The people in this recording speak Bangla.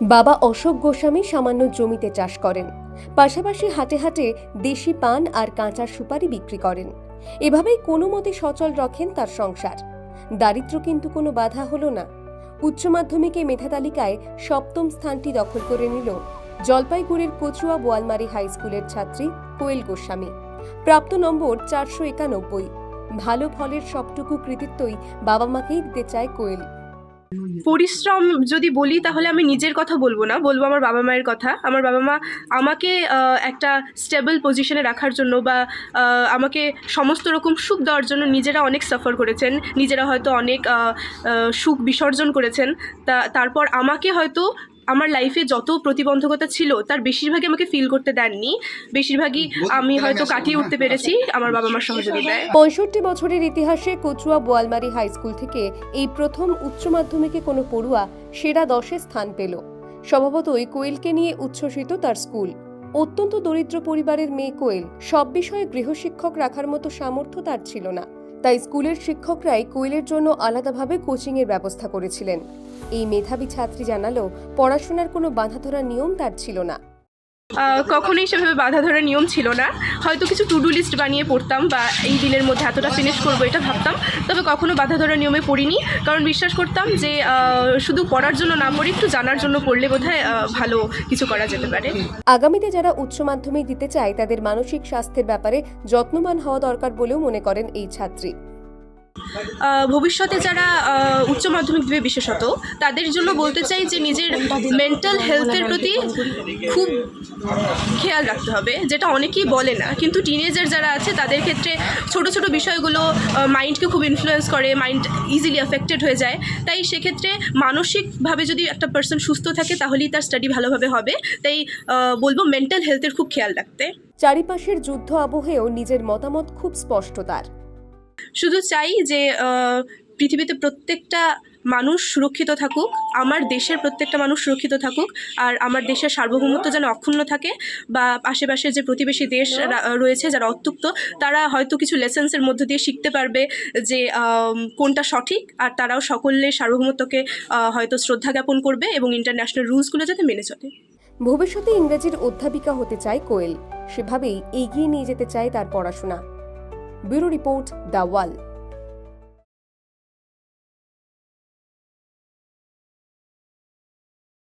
বাবা অশোক গোস্বামী সামান্য জমিতে চাষ করেন। পাশাপাশি হাটে হাটে দেশি পান আর কাঁচা সুপারি বিক্রি করেন। এভাবেই কোনো মতে সচল রাখেন তার সংসার। দারিদ্র কিন্তু কোনো বাধা হলো না। উচ্চ মাধ্যমিকে মেধা তালিকায় সপ্তম স্থানটি দখল করে নিল জলপাইগুড়ির কচুয়া বোয়ালমারি হাই স্কুলের ছাত্রী কোয়েল গোস্বামী। প্রাপ্ত নম্বর চারশো একানব্বই। ভালো ফলের সবটুকু কৃতিত্বই বাবা মাকেই দিতে চায় কোয়েল। পরিশ্রম যদি বলি, তাহলে আমি নিজের কথা বলব না, বলব আমার বাবা মায়ের কথা। আমার বাবা মা আমাকে একটা স্টেবল পজিশনে রাখার জন্য বা আমাকে সমস্ত রকম সুখ দেওয়ার জন্য নিজেরা অনেক সাফার করেছেন। নিজেরা হয়তো অনেক সুখ বিসর্জন করেছেন। তা, তারপর আমাকে হয়তো আমার লাইফে যত প্রতিবন্ধকতা ছিল তার বেশিরভাগই আমাকে ফিল করতে দেননি। বেশিরভাগই আমি হয়তো কাটিয়ে উঠতে পেরেছি আমার বাবা মার সহযোগিতায়। পঁয়ষট্টি বছরের ইতিহাসে কচুয়া বোয়ালমারি হাই স্কুল থেকে এই প্রথম উচ্চ মাধ্যমিকে কোনো পড়ুয়া সেরা দশে স্থান পেল। স্বভাবতই কোয়েলকে নিয়ে উচ্ছ্বসিত তার স্কুল অত্যন্ত দরিদ্র পরিবারের মেয়ে কোয়েল সব বিষয়ে গৃহশিক্ষক রাখার মতো সামর্থ্য তার ছিল না। তাই স্কুলের শিক্ষকরাই কোয়েলের জন্য আলাদাভাবে কোচিংয়ের ব্যবস্থা করেছিলেন। এই মেধাবী ছাত্রী জানালো পড়াশোনার কোনো বাঁধা ধরা নিয়ম তার ছিল না। কখনোই সেভাবে বাধা ধরার নিয়ম ছিল না। হয়তো কিছু টু ডু লিস্ট বানিয়ে পড়তাম বা এই দিনের মধ্যে এতটা ফিনিশ করব এটা ভাবতাম তবে কখনো বাধা ধরার নিয়মে পড়িনি। কারণ বিশ্বাস করতাম যে শুধু পড়ার জন্য না পড়ে একটু জানার জন্য পড়লে আহ, ভালো কিছু করা যেতে পারে। আগামীতে যারা উচ্চ মাধ্যমিক দিতে চায় তাদের মানসিক স্বাস্থ্যের ব্যাপারে যত্নবান হওয়া দরকার বলেও মনে করেন এই ছাত্রী। ভবিষ্যতে যারা উচ্চ মাধ্যমিক দেবে বিশেষত, তাদের জন্য বলতে চাই যে নিজের মেন্টাল হেলথের প্রতি খুব খেয়াল রাখতে হবে, যেটা অনেকেই বলে না। কিন্তু টিনেজার যারা আছে, তাদের ক্ষেত্রে ছোট ছোট বিষয়গুলো মাইন্ডকে খুব ইনফ্লুয়েন্স করে মাইন্ড ইজিলি অ্যাফেক্টেড হয়ে যায়। তাই সেক্ষেত্রে মানসিকভাবে যদি একটা পার্সন সুস্থ থাকে, তাহলেই তার স্টাডি ভালোভাবে হবে। তাই বলব মেন্টাল হেলথের খুব খেয়াল রাখতে। চারিপাশের যুদ্ধ আবহেও নিজের মতামত খুব স্পষ্ট তার শুধু চাই যে পৃথিবীতে প্রত্যেকটা মানুষ সুরক্ষিত থাকুক, আমার দেশের প্রত্যেকটা মানুষ সুরক্ষিত থাকুক, আর আমার দেশের সার্বভৌমত্ব যেন অক্ষুণ্ণ থাকে, বা আশেপাশে যে প্রতিবেশী দেশ রয়েছে যারা অত্যুক্ত, তারা হয়তো কিছু লেসেন্সের মধ্য দিয়ে শিখতে পারবে যে কোনটা সঠিক, আর তারাও সকলে সার্বভৌমত্বকে হয়তো শ্রদ্ধা জ্ঞাপন করবে এবং ইন্টারন্যাশনাল রুলসগুলো যাতে মেনে চলে। ভবিষ্যতে ইংরেজির অধ্যাপিকা হতে চায় কোয়েল। সেভাবেই এগিয়ে নিয়ে যেতে চায় তার পড়াশোনা। Bureau report the wall